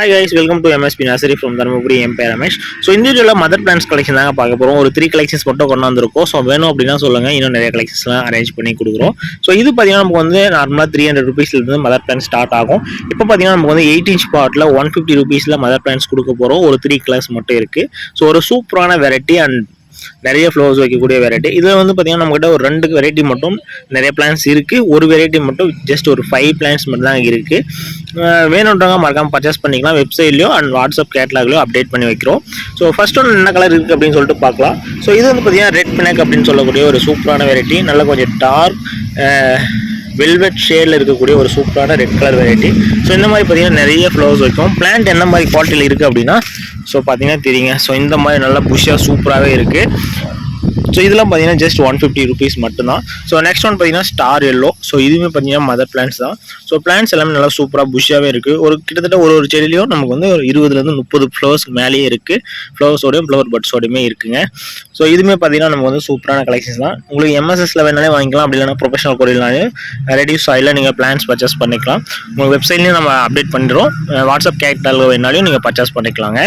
Hi guys welcome to M S P nursery from Dharmapuri M pay Ramesh. So இந்த வீடியோவில் mother plans collection தாங்க பார்க்க போகிறோம் ஒரு த்ரீ கலெக்ஷன்ஸ் மட்டும் கொண்டு வந்திருக்கோம் ஸோ வேணும் அப்படின்னா சொல்லுங்கள் இன்னும் நிறைய கலெக்ஷன்ஸ்லாம் அரேஞ்ச் பண்ணி கொடுக்குறோம். ஸோ இது பார்த்தீங்கன்னா நமக்கு வந்து நார்மலாக த்ரீ ஹண்ட்ரட் ருபீஸ்லேருந்து மதர் பிளான் ஸ்டார்ட் ஆகும். இப்போ பார்த்தீங்கன்னா நமக்கு வந்து eight inch bottle one fifty ருபீஸில் மதர் பிளான்ஸ் கொடுக்க போகிறோம் ஒரு த்ரீ கலர்ஸ் மட்டும் இருக்குது ஸோ ஒரு சூப்பரான வெரைட்டி அண்ட் நிறைய ஃப்ளவர்ஸ் வைக்கக்கூடிய வெரைட்டி இதில் வந்து பார்த்தீங்கன்னா நம்மக்கிட்ட ஒரு ரெண்டு வெரைட்டி மட்டும் நிறைய பிளான்ஸ் இருக்குது ஒரு வெரைட்டி மட்டும் ஜஸ்ட் ஒரு ஃபைவ் பிளான்ஸ் மட்டும் தான் இருக்குது வேணுன்றவங்க மறக்காமல் பர்ச்சேஸ் பண்ணிக்கலாம். வெப்சைட்லையோ அண்ட் வாட்ஸ்அப் கேட்லாக்லையோ அப்டேட் பண்ணி வைக்கிறோம். ஸோ ஃபஸ்ட் ஒன்று என்ன கலர் இருக்குது அப்படின்னு சொல்லிட்டு பார்க்கலாம். ஸோ இது வந்து பார்த்தீங்கன்னா ரெட் பினாக் அப்படின்னு சொல்லக்கூடிய ஒரு சூப்பரான வெரைட்டி நல்லா கொஞ்சம் டார்க் வெல்வெட் ஷேடில் இருக்கக்கூடிய ஒரு சூப்பரான ரெட் கலர் வெரைட்டி ஸோ இந்த மாதிரி பார்த்தீங்கன்னா நிறைய ஃப்ளவர்ஸ் வைக்கும். பிளான்ட் என்ன மாதிரி குவாலிட்டியில் இருக்குது அப்படின்னா ஸோ பார்த்தீங்கன்னா தெரியுங்க. ஸோ இந்த மாதிரி நல்லா புஷ்ஷாக சூப்பராகவே இருக்குது ஸோ இதெல்லாம் பார்த்தீங்கன்னா ஜஸ்ட் ஒன் ஃபிஃப்டி ருபீஸ் மட்டும்தான். ஸோ நெக்ஸ்ட் ஒன் பார்த்தீங்கன்னா ஸ்டார் எல்லோ ஸோ இதுவுமே பார்த்தீங்கன்னா மதர் பிளான்ஸ் தான். ஸோ பிளான்ஸ் எல்லாமே நல்லா சூப்பராக புஷ்ஷாகவே இருக்குது ஒரு கிட்டத்தட்ட ஒரு ஒரு செடியிலையும் நமக்கு வந்து ஒரு இருபதுலேருந்து முப்பது ஃப்ளவர்ஸ் மேலேயே இருக்குது ஃப்ளவர்ஸோடையும் ஃப்ளவர் பட்ஸோடையுமே இருக்குங்க. ஸோ இதுவுமே பார்த்தீங்கன்னா நமக்கு வந்து சூப்பரான கலெக்ஷன்ஸ் தான். உங்களுக்கு எம்எஸ்எஸில் வேணாலே வாங்கிக்கலாம். அப்படி இல்லைனா ப்ரொஃபஷனல் கோரில்னாலே ரெடியூஸ் ஆயில் நீங்கள் பிளான்ஸ் பர்ச்சேஸ் பண்ணிக்கலாம். உங்கள் வெப்சைட்லேயும் நம்ம அப்டேட் பண்ணிடுறோம். வாட்ஸ்அப் கேட்டால் வேணாலையும் நீங்கள் பர்ச்சேஸ் பண்ணிக்கலாங்க.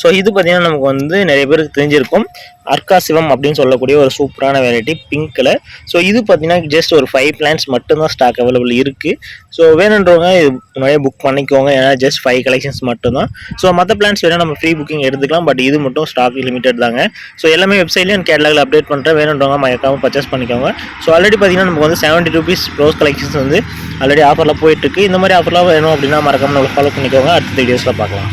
ஸோ இது பார்த்தீங்கன்னா நமக்கு வந்து நிறைய பேருக்கு தெரிஞ்சிருக்கும். அர்க்கா சிவம் அப்படின்னு சொல்லக்கூடிய ஒரு சூப்பரான வெரைட்டி பிங்க்கில் ஸோ இது பார்த்தீங்கன்னா ஜஸ்ட் ஒரு ஃபைவ் பிளான்ஸ் மட்டும்தான் ஸ்டாக் அவைலபிள் இருக்குது ஸோ வேணுன்றவங்க இது முன்னாடியே புக் பண்ணிக்கோங்க. ஏன்னா ஜஸ்ட் ஃபைவ் கலெக்ஷன்ஸ் மட்டும்தான். ஸோ மற்ற பிளான்ஸ் வேணால் நம்ம ஃப்ரீ புக்கிங் எடுத்துக்கலாம். பட் இது மட்டும் ஸ்டாக் லிமிடெட் தாங்க. ஸோ எல்லாமே வெப்சைட்லேயும் கேட்லாகில் அப்டேட் பண்ணுறேன் வேணுன்றவங்க மயக்காமல் பர்ச்சேஸ் பண்ணிக்கோங்க. ஸோ ஆல்ரெடி பார்த்தீங்கன்னா நமக்கு வந்து செவன்ட்டி ருபீஸ் ரோஸ் கலெக்ஷன்ஸ் வந்து ஆல்ரெடி ஆஃபரில் போயிட்டுருக்கு. இந்த மாதிரி ஆஃபர்லாம் வேணும் அப்படின்னா மறக்காமல் நம்ம ஃபாலோ பண்ணிக்கோங்க. அடுத்த வீடியோஸில் பார்க்கலாம்.